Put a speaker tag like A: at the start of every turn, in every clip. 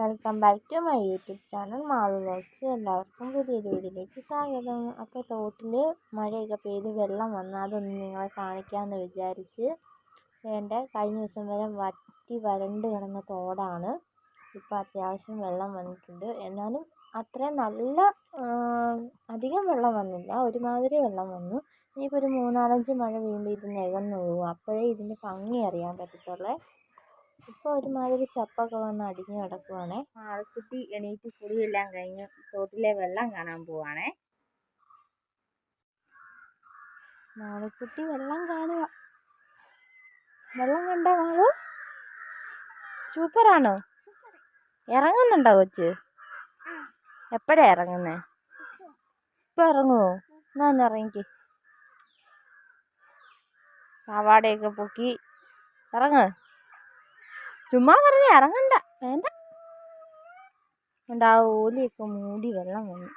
A: Welcome back to my YouTube channel Malu vlogs എല്ലാവർക്കും പുതിയൊരു വീഡിയോയിലേക്ക് സ്വാഗതം. അപ്പോൾ തോട്ടിൽ മഴയൊക്കെ പെയ്ത് വെള്ളം വന്ന്. അതൊന്ന് നിങ്ങളെ കാണിക്കാമെന്ന് വിചാരിച്ച് വേണ്ട കഴിഞ്ഞ ദിവസം വരെ വറ്റി വരണ്ട് കിടന്ന തോടാണ്. ഇപ്പോൾ അത്യാവശ്യം വെള്ളം വന്നിട്ടുണ്ട്. എന്നാലും അത്രയും നല്ല അധികം വെള്ളം വന്നില്ല. ഒരുമാതിരി വെള്ളം വന്നു. ഇനിയിപ്പോൾ ഒരു മൂന്നാലഞ്ച് മഴ വീണ്ടും ഇത് നികന്നു പോകും. അപ്പോഴേ ഇതിന്റെ ഭംഗി അറിയാൻ പറ്റത്തുള്ളൂ. ഇപ്പോൾ ഒരുമാതിരി ചപ്പൊക്കെ വന്ന് അടിഞ്ഞു കിടക്കുവാണേ. ആൾക്കുട്ടി എണീറ്റ് കുളിയെല്ലാം കഴിഞ്ഞ് തോട്ടിലെ വെള്ളം കാണാൻ പോവാണേ. മാളക്കുട്ടി വെള്ളം കാണുക വെള്ളം കണ്ടോ മാളു? സൂപ്പറാണോ? ഇറങ്ങുന്നുണ്ടോ കൊച്ച്? എപ്പോഴാ ഇറങ്ങുന്നേ? ഇപ്പൊ ഇറങ്ങുമോ എന്നാ ഒന്ന് ഇറങ്ങിക്ക്. പാവാടയൊക്കെ പൊക്കി. ഇറങ്ങ്. ചുമ്മാ പറഞ്ഞ ഇറങ്ങണ്ട. വേണ്ട. എന്താ ഓലിയൊക്കെ മൂടി വെള്ളം വന്നു.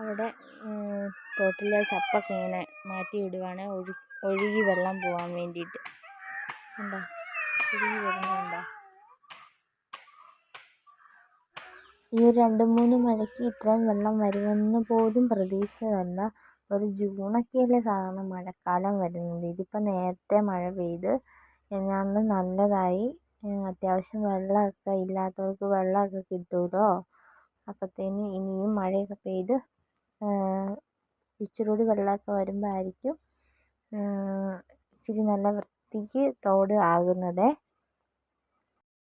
A: അവിടെ തോട്ടിലെ ചപ്പൊക്കെ ഇങ്ങനെ മാറ്റി വിടുവാണ്. ഒഴു ഒഴുകി വെള്ളം പോവാൻ വേണ്ടിയിട്ട്. എന്താ? ഒഴുകി വരുന്നുണ്ടോ ഈ ഒരു രണ്ട് മൂന്ന് മഴയ്ക്ക് ഇത്രയും വെള്ളം വരുമെന്ന് പോലും പ്രതീക്ഷിച്ചതല്ല ഒരു ജൂണൊക്കെയല്ലേ സാധാരണ മഴക്കാലം വരുന്നത്. ഇതിപ്പോൾ നേരത്തെ മഴ പെയ്ത് എന്നാലും നല്ലതായി അത്യാവശ്യം വെള്ളമൊക്കെ ഇല്ലാത്തവർക്ക് വെള്ളമൊക്കെ കിട്ടുമല്ലോ അപ്പോഴത്തേന് ഇനിയും മഴയൊക്കെ പെയ്ത് ഇച്ചിരി കൂടി വെള്ളമൊക്കെ വരുമ്പോൾ ആയിരിക്കും ഇച്ചിരി നല്ല വൃത്തിക്ക് തോട് ആകുന്നത്.